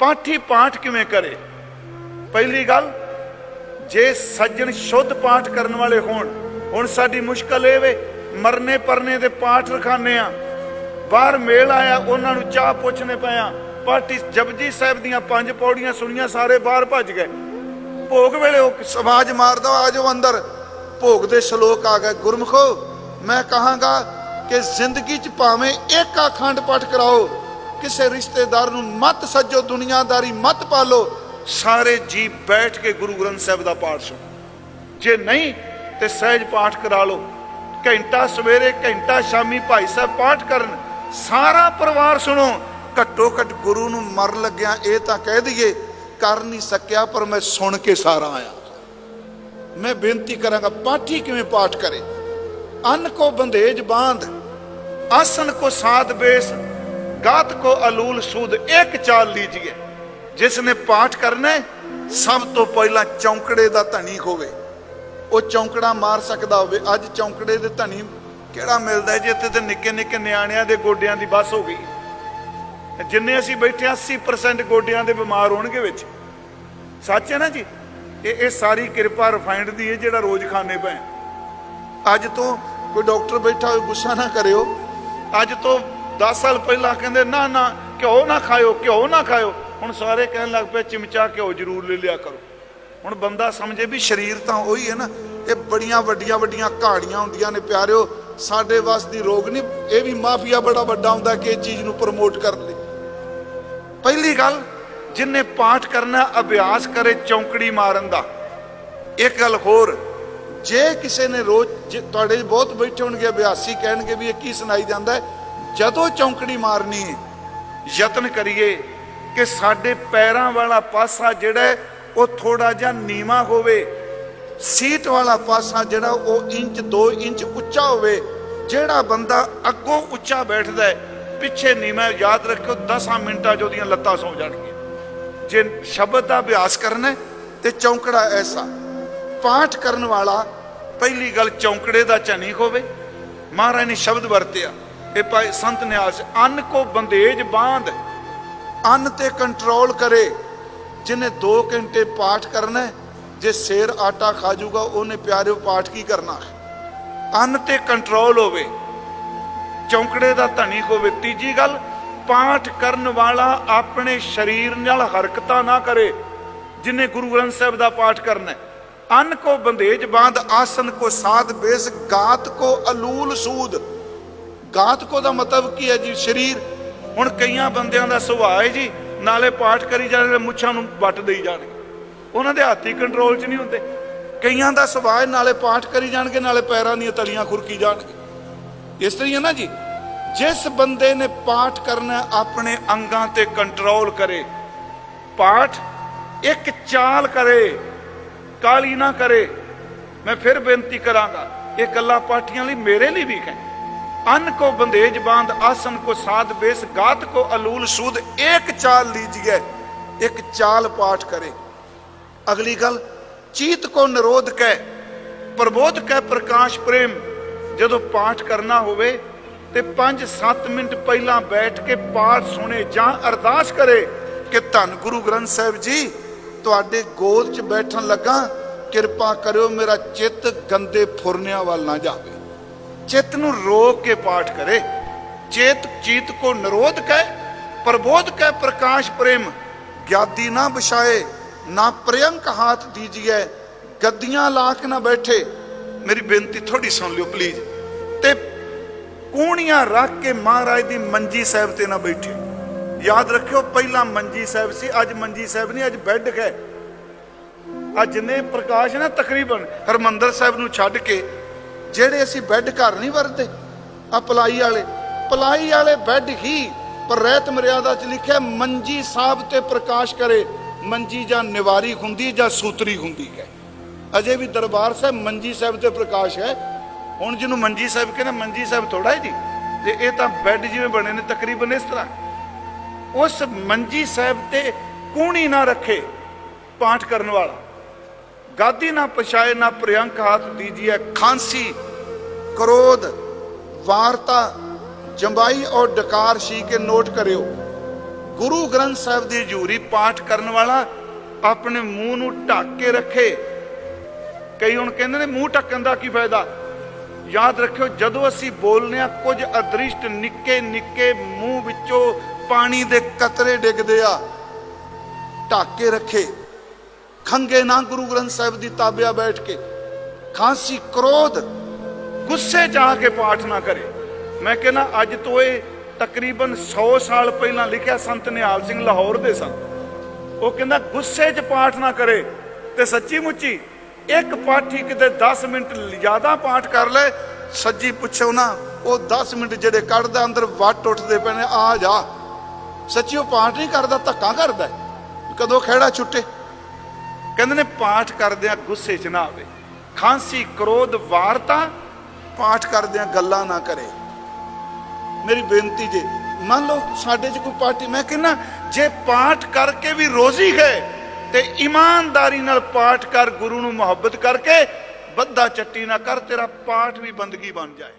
ਪਾਠੀ ਪਾਠ ਕਿਵੇਂ ਕਰੇ? ਪਹਿਲੀ ਗੱਲ, ਜੇ ਸੱਜਣ ਸ਼ੁੱਧ ਪਾਠ ਕਰਨ ਵਾਲੇ ਹੋਣ, ਹੁਣ ਸਾਡੀ ਮੁਸ਼ਕਲ ਇਹ ਵੇ, ਮਰਨੇ ਪਰਨੇ ਦੇ ਪਾਠ ਰਖਾਨੇ ਆ। ਬਾਹਰ ਮੇਲ ਆਇਆ, ਉਹਨਾਂ ਨੂੰ ਚਾਹ ਪੁੱਛਣੇ ਪਿਆ ਪਾਠੀ ਜਪਜੀ ਸਾਹਿਬ ਦੀਆਂ ਪੰਜ ਪੌੜੀਆਂ ਸੁਣੀਆਂ, ਸਾਰੇ ਬਾਹਰ ਭੱਜ ਗਏ। ਭੋਗ ਵੇਲੇ ਉਹ ਸਮਾਜ ਮਾਰਦਾ ਆ ਜਾਓ ਅੰਦਰ। ਭੋਗ ਦੇ ਸ਼ਲੋਕ ਆ ਗਏ, ਗੁਰਮਖੋ, ਮੈਂ ਕਹਾਂਗਾ ਕਿ ਜ਼ਿੰਦਗੀ 'ਚ ਭਾਵੇਂ ਇੱਕ ਅਖੰਡ ਪਾਠ ਕਰਾਓ ਕਿਸੇ ਰਿਸ਼ਤੇਦਾਰ ਨੂੰ ਮਤ ਸੱਜੋ, ਦੁਨੀਆਦਾਰੀ ਮਤ ਪਾਲੋ, ਸਾਰੇ ਜੀ ਬੈਠ ਕੇ ਗੁਰੂ ਗ੍ਰੰਥ ਸਾਹਿਬ ਦਾ ਪਾਠ ਸੁਣੋ। ਜੇ ਨਹੀਂ, ਤੇ ਸਹਿਜ ਪਾਠ ਕਰਾ ਲਓ। ਘੰਟਾ ਸਵੇਰੇ, ਘੰਟਾ ਸ਼ਾਮੀ ਭਾਈ ਸਾਹਿਬ ਪਾਠ ਕਰਨ, ਸਾਰਾ ਪਰਿਵਾਰ ਸੁਣੋ। ਘੱਟੋ ਘੱਟ ਗੁਰੂ ਨੂੰ ਮਰ ਲੱਗਿਆ ਇਹ ਤਾਂ ਕਹਿ ਦਈਏ, ਕਰ ਨਹੀਂ ਸਕਿਆ, ਪਰ ਮੈਂ ਸੁਣ ਕੇ ਸਾਰਾ ਆਇਆ। ਮੈਂ ਬੇਨਤੀ ਕਰਾਂਗਾ, ਪਾਠੀ ਕਿਵੇਂ ਪਾਠ ਕਰੇ? ਅੰਨ ਕੋ ਬੰਦੇਜ ਬਾਂਧ, ਆਸਨ ਕੋ ਸਾਧ ਬੇਸ ਗਾਤ ਕੋ ਅਲੂਲ ਸੂਦ ਇੱਕ ਚਾਲ ਲੀਜੀਏ। ਜਿਸ ਨੇ ਪਾਠ ਕਰਨਾ ਸਭ ਤੋਂ ਪਹਿਲਾਂ ਚੌਂਕੜੇ ਦਾ ਧਣੀ ਹੋਵੇ ਉਹ ਚੌਂਕੜਾ ਮਾਰ ਸਕਦਾ ਹੋਵੇ। ਅੱਜ ਚੌਂਕੜੇ ਦੇ ਧਣੀ ਕਿਹੜਾ ਮਿਲਦਾ ਹੈ ਇੱਥੇ ਤੇ ਨਿੱਕੇ ਨਿੱਕੇ ਨਿਆਣਿਆਂ ਦੇ ਗੋਡਿਆਂ ਦੀ ਬਸ ਹੋ ਗਈ। ਜਿੰਨੇ ਅਸੀਂ ਬੈਠੇ ਹਾਂ, 80% ਗੋਡਿਆਂ ਦੇ ਬਿਮਾਰ ਹੋਣਗੇ ਵਿੱਚ। ਸੱਚ ਹੈ ਨਾ ਜੀ? ਇਹ ਇਹ ਸਾਰੀ ਕਿਰਪਾ ਰਿਫਾਈਨਡ ਦੀ ਹੈ ਜਿਹੜਾ ਰੋਜ਼ ਖਾਣੇ ਪਏ ਅੱਜ ਤੋਂ ਕੋਈ ਡਾਕਟਰ ਬੈਠਾ ਹੋਵੇ ਗੁੱਸਾ ਨਾ ਕਰਿਓ। ਅੱਜ ਤੋਂ 10 ਸਾਲ ਪਹਿਲਾਂ ਕਹਿੰਦੇ, ਨਾ ਨਾ, ਘਿਓ ਨਾ ਖਾਇਓ, ਘਿਓ ਨਾ ਖਾਇਓ। ਹੁਣ ਸਾਰੇ ਕਹਿਣ ਲੱਗ ਪਏ, ਚਮਚਾ ਘਿਓ ਜ਼ਰੂਰ ਲੈ ਲਿਆ ਕਰੋ। ਹੁਣ ਬੰਦਾ ਸਮਝੇ ਵੀ ਸਰੀਰ ਤਾਂ ਉਹੀ ਹੈ ਨਾ, ਇਹ ਬੜੀਆਂ ਵੱਡੀਆਂ ਵੱਡੀਆਂ ਕਹਾਣੀਆਂ ਹੁੰਦੀਆਂ ਨੇ, ਪਿਆਰਿਓ, ਸਾਡੇ ਵੱਸ ਦੀ ਰੋਗ ਨਹੀਂ, ਇਹ ਵੀ ਮਾਫੀਆ ਬੜਾ ਵੱਡਾ ਹੁੰਦਾ ਕਿ ਇਹ ਚੀਜ਼ ਨੂੰ ਪ੍ਰਮੋਟ ਕਰਨ ਲਈ। ਪਹਿਲੀ ਗੱਲ, ਜਿਨੇ ਪਾਠ ਕਰਨਾ, ਅਭਿਆਸ ਕਰੇ ਚੌਂਕੜੀ ਮਾਰਨ ਦਾ। ਇੱਕ ਗੱਲ ਹੋਰ, ਜੇ ਕਿਸੇ ਨੇ ਰੋਜ਼, ਜੇ ਤੁਹਾਡੇ ਬਹੁਤ ਬੈਠੇ ਹੋਣਗੇ, ਅਭਿਆਸੀ ਕਹਿਣਗੇ ਵੀ ਇਹ ਕੀ ਸੁਣਾਈ ਜਾਂਦਾ ਹੈ ਜਦੋਂ ਚੌਂਕੜੀ ਮਾਰਨੀ ਯਤਨ ਕਰੀਏ ਕਿ ਸਾਡੇ ਪੈਰਾਂ ਵਾਲਾ ਪਾਸਾ ਜਿਹੜਾ ਉਹ ਥੋੜਾ ਜਿਹਾ ਨੀਵਾ ਹੋਵੇ। ਸੀਟ ਵਾਲਾ ਪਾਸਾ ਜਿਹੜਾ ਉਹ ਇੰਚ 2 ਇੰਚ ਉੱਚਾ ਹੋਵੇ। ਜਿਹੜਾ ਬੰਦਾ ਅੱਗੋਂ ਉੱਚਾ ਬੈਠਦਾ ਹੈ ਪਿੱਛੇ ਨੀਵਾ ਯਾਦ ਰੱਖਿਓ 10 ਮਿੰਟਾਂ 'ਚ ਉਹਦੀਆਂ ਲੱਤਾਂ ਸੌ ਜਾਣਗੀਆਂ। ਜੇ ਸ਼ਬਦ ਦਾ ਅਭਿਆਸ ਕਰਨਾ ਹੈ, ਤੇ ਚੌਂਕੜਾ ਐਸਾ। ਪਾਠ ਕਰਨ ਵਾਲਾ ਪਹਿਲੀ ਗੱਲ ਚੌਂਕੜੇ ਦਾ ਝਨੀ ਹੋਵੇ। ਮਹਾਰਾਜ ਨੇ ਸ਼ਬਦ ਵਰਤਿਆ। ਇਹ ਭਾਈ ਸੰਤ ਨਿਆਸ ਅੰਨ ਕੋ ਬੰਦੇਜ ਬਾਂਧ। ਅੰਨ ਤੇ ਕੰਟਰੋਲ ਕਰੇ ਜਿਹਨੇ 2 ਘੰਟੇ ਪਾਠ ਕਰਨਾ ਜੇ ਸ਼ੇਰ ਆਟਾ ਖਾ ਜਾਊਗਾ ਉਹਨੇ ਪਿਆਰਿਓ ਪਾਠ ਕੀ ਕਰਨਾ ਅੰਨ ਤੇ ਕੰਟਰੋਲ ਹੋਵੇ, ਚੌਂਕੜੇ ਦਾ ਧਨੀ ਹੋਵੇ, ਤੀਜੀ ਗੱਲ, ਪਾਠ ਕਰਨ ਵਾਲਾ ਆਪਣੇ ਸਰੀਰ ਨਾਲ ਹਰਕਤਾਂ ਨਾ ਕਰੇ, ਜਿਨੇ ਗੁਰੂ ਗ੍ਰੰਥ ਸਾਹਿਬ ਦਾ ਪਾਠ ਕਰਨਾ ਅੰਨ ਕੋ ਬੰਦੇਜ ਬਾਂਧ, ਆਸਨ ਕੋ ਸਾਧ ਬੇਸ, ਗਾਤ ਕੋ ਅਲੂਲ ਸੂਦ। ਗਾਤ ਕੋ ਦਾ ਮਤਲਬ ਕੀ ਹੈ ਜੀ? ਸਰੀਰ। ਹੁਣ ਕਈਆਂ ਬੰਦਿਆਂ ਦਾ ਸੁਭਾਅ ਹੈ ਜੀ, ਨਾਲੇ ਪਾਠ ਕਰੀ ਜਾਣਗੇ ਮੁੱਛਾਂ ਨੂੰ ਵੱਟ ਦੇਈ ਜਾਣਗੇ। ਉਹਨਾਂ ਦੇ ਹੱਥ ਹੀ ਕੰਟਰੋਲ 'ਚ ਨਹੀਂ ਹੁੰਦੇ। ਕਈਆਂ ਦਾ ਸੁਭਾਅ ਹੈ, ਨਾਲੇ ਪਾਠ ਕਰੀ ਜਾਣਗੇ, ਨਾਲੇ ਪੈਰਾਂ ਦੀਆਂ ਤਲੀਆਂ ਖੁਰਕੀ ਜਾਣਗੇ। ਇਸ ਤਰ੍ਹਾਂ ਹੈ ਨਾ ਜੀ? ਜਿਸ ਬੰਦੇ ਨੇ ਪਾਠ ਕਰਨਾ ਆਪਣੇ ਅੰਗਾਂ ਤੇ ਕੰਟਰੋਲ ਕਰੇ। ਪਾਠ ਇੱਕ ਚਾਲ ਕਰੇ, ਕਾਲੀ ਨਾ ਕਰੇ। ਮੈਂ ਫਿਰ ਬੇਨਤੀ ਕਰਾਂਗਾ, ਇਹ ਕੱਲਾ ਪਾਠੀਆਂ ਲਈ ਮੇਰੇ ਲਈ ਵੀ ਹੈ ਅੰਨ ਕੋ ਬੰਦੇਜ ਬਾਂਧ, ਆਸਨ ਕੋ ਸਾਧ ਬੇਸ, ਗਾਤ ਕੋ ਅਲੂਲ ਸੂਦ ਇੱਕ ਚਾਲ ਲੀਜੀਏ ਇੱਕ ਚਾਲ ਪਾਠ ਕਰੇ। ਅਗਲੀ ਗੱਲ, ਚੀਤ ਕੋ ਨਿਰੋਧ ਕੈ, ਪ੍ਰਬੋਧ ਕੈ ਪ੍ਰਕਾਸ਼ ਪ੍ਰੇਮ। ਜਦੋਂ ਪਾਠ ਕਰਨਾ ਹੋਵੇ, ਤੇ 5-7 ਮਿੰਟ ਪਹਿਲਾਂ ਬੈਠ ਕੇ ਪਾਠ ਸੁਣੇ ਜਾਂ ਅਰਦਾਸ ਕਰੇ ਕਿ ਧੰਨ ਗੁਰੂ ਗ੍ਰੰਥ ਸਾਹਿਬ ਜੀ, ਤੁਹਾਡੇ ਗੋਦ 'ਚ ਬੈਠਣ ਲੱਗਾ, ਕਿਰਪਾ ਕਰਿਓ ਮੇਰਾ ਚਿੱਤ ਗੰਦੇ ਫੁਰਨਿਆਂ ਵੱਲ ਨਾ ਜਾਵੇ। ਚਿੱਤ ਨੂੰ ਰੋਕ ਕੇ ਪਾਠ ਕਰੇ। ਚੇਤ, ਚੀਤ ਕੋ ਨਿਰੋਧ ਕੈ, ਪ੍ਰਬੋਧ ਕੈ ਪ੍ਰਕਾਸ਼ ਪ੍ਰੇਮ। ਗਿਆਦੀ ਨਾ ਵਿਛਾਏ, ਨਾ ਪ੍ਰਿਯੰਕ ਹਾਥ ਦੀਜੀਏ ਗੱਦੀਆਂ ਲਾ ਨਾ ਬੈਠੇ। ਮੇਰੀ ਬੇਨਤੀ ਥੋੜੀ ਸੁਣ ਲਿਓ ਪਲੀਜ਼। ਤੇ ਕੂਣੀਆਂ ਰੱਖ ਕੇ ਮਹਾਰਾਜ ਦੀ ਮੰਜੀ ਸਾਹਿਬ ਤੇ ਨਾ ਬੈਠੇ। ਯਾਦ ਰੱਖਿਓ, ਪਹਿਲਾਂ ਮੰਜੀ ਸਾਹਿਬ ਸੀ, ਅੱਜ ਮੰਜੀ ਸਾਹਿਬ ਨਹੀਂ, ਅੱਜ ਬੈੱਡ ਹੈ ਅੱਜ ਨੇ ਪ੍ਰਕਾਸ਼ ਨਾ ਤਕਰੀਬਨ ਹਰਮੰਦਰ ਸਾਹਿਬ ਨੂੰ ਛੱਡ ਕੇ ਜਿਹੜੇ ਅਸੀਂ ਬੈੱਡ ਘਰ ਨਹੀਂ ਵਰਤੇ ਆ ਪਲਾਈ ਵਾਲੇ। ਪਲਾਈ ਵਾਲੇ ਬੈੱਡ ਹੀ ਪਰ ਰਹਿਤ ਮਰਿਆਦਾ ਚ ਲਿਖਿਆ, ਮੰਜੀ ਸਾਹਿਬ ਤੇ ਪ੍ਰਕਾਸ਼ ਕਰੇ, ਮੰਜੀ ਜਾਂ ਨਿਵਾਰੀ ਹੁੰਦੀ ਜਾਂ ਸੂਤਰੀ ਹੁੰਦੀ ਹੈ। ਅਜੇ ਵੀ ਦਰਬਾਰ ਸਾਹਿਬ ਮੰਜੀ ਸਾਹਿਬ ਤੇ ਪ੍ਰਕਾਸ਼ ਹੈ। ਹੁਣ ਜਿਹਨੂੰ ਮੰਜੀ ਸਾਹਿਬ ਕਹਿੰਦੇ, ਮੰਜੀ ਸਾਹਿਬ ਥੋੜਾ ਹੈ ਜੀ। ਤੇ ਇਹ ਤਾਂ ਬੈੱਡ ਜਿਵੇਂ ਬਣੇ ਨੇ, ਤਕਰੀਬਨ ਇਸ ਤਰ੍ਹਾਂ। ਉਸ ਮੰਜੀ ਸਾਹਿਬ ਤੇ ਕੂਣੀ ਨਾ ਰੱਖੇ ਪਾਠ ਕਰਨ ਵਾਲਾ। ਗਾਦੀ ਨਾ ਪਛਾਏ, ਨਾ ਪ੍ਰਿਯੰਕ ਹਾਥ ਦੀਜੀਏ ਖਾਂਸੀ। ਕ੍ਰੋਧ, ਵਾਰਤਾ, ਜੰਬਾਈ ਔਰ ਡਕਾਰ ਸੀ ਕੇ ਨੋਟ ਕਰਿਓ। ਗੁਰੂ ਗ੍ਰੰਥ ਸਾਹਿਬ ਦੀ ਹਜ਼ੂਰੀ ਪਾਠ ਕਰਨ ਵਾਲਾ ਆਪਣੇ ਮੂੰਹ ਨੂੰ ਢੱਕ ਕੇ ਰੱਖੇ। ਕਈ ਹੁਣ ਕਹਿੰਦੇ ਨੇ ਮੂੰਹ ਢੱਕਣ ਦਾ ਕੀ ਫਾਇਦਾ? ਯਾਦ ਰੱਖਿਓ, ਜਦੋਂ ਅਸੀਂ ਬੋਲਨੇ ਆ ਕੁਝ ਅਦ੍ਰਿਸ਼ਟ ਨਿੱਕੇ ਨਿੱਕੇ ਮੂੰਹ ਵਿੱਚੋਂ ਪਾਣੀ ਦੇ ਕਤਰੇ ਡਿੱਗਦੇ ਆ। ਢੱਕ ਕੇ ਰੱਖੇ। ਖੰਗੇ ਨਾ ਗੁਰੂ ਗ੍ਰੰਥ ਸਾਹਿਬ ਦੀ ਤਾਬਿਆ ਬੈਠ ਕੇ, ਖਾਂਸੀ, ਕ੍ਰੋਧ, ਗੁੱਸੇ ਚ ਆ ਕੇ ਪਾਠ ਨਾ ਕਰੇ। ਮੈਂ ਕਹਿੰਦਾ, ਅੱਜ ਤੋਂ ਇਹ ਤਕਰੀਬਨ 100 ਸਾਲ ਪਹਿਲਾਂ ਲਿਖਿਆ ਸੰਤ ਨਿਹਾਲ ਸਿੰਘ ਲਾਹੌਰ ਦੇ ਸਨ। ਉਹ ਕਹਿੰਦਾ, ਗੁੱਸੇ 'ਚ ਪਾਠ ਨਾ ਕਰੇ ਤੇ ਸੱਚੀ ਮੁੱਚੀ ਇੱਕ ਪਾਠੀ ਕਿਤੇ 10 ਮਿੰਟ ਜ਼ਿਆਦਾ ਪਾਠ ਕਰ ਲੈ। ਸੱਜੀ ਪੁੱਛੋ ਨਾ, ਉਹ 10 ਮਿੰਟ ਜਿਹੜੇ ਕੱਢਦਾ, ਅੰਦਰ ਵੱਟ ਉੱਠਦੇ ਪਏ ਨੇ, ਆ ਜਾ। ਸੱਚੀ ਉਹ ਪਾਠ ਨਹੀਂ ਕਰਦਾ, ਧੱਕਾ ਕਰਦਾ। ਕਦੋਂ ਖਹਿੜਾ ਛੁੱਟੇ। ਕਹਿੰਦੇ ਨੇ ਪਾਠ ਕਰਦਿਆਂ ਗੁੱਸੇ 'ਚ ਨਾ ਆਵੇ। ਖਾਂਸੀ, ਕ੍ਰੋਧ ਵਾਰਤਾ ਪਾਠ ਕਰਦਿਆਂ ਗੱਲਾਂ ਨਾ ਕਰੇ। ਮੇਰੀ ਬੇਨਤੀ ਜੇ, ਮੰਨ ਲਓ ਸਾਡੇ 'ਚ ਕੋਈ ਪਾਰਟੀ ਮੈਂ ਕਹਿੰਨਾ ਜੇ ਪਾਠ ਕਰਕੇ ਵੀ ਰੋਜ਼ੀ ਗਏ ਤੇ ਇਮਾਨਦਾਰੀ ਨਾਲ ਪਾਠ ਕਰ, ਗੁਰੂ ਨੂੰ ਮੁਹੱਬਤ ਕਰਕੇ, ਬੱਧਾ ਚੱਟੀ ਨਾ ਕਰ, ਤੇਰਾ ਪਾਠ ਵੀ ਬੰਦਗੀ ਬਣ ਜਾਏ।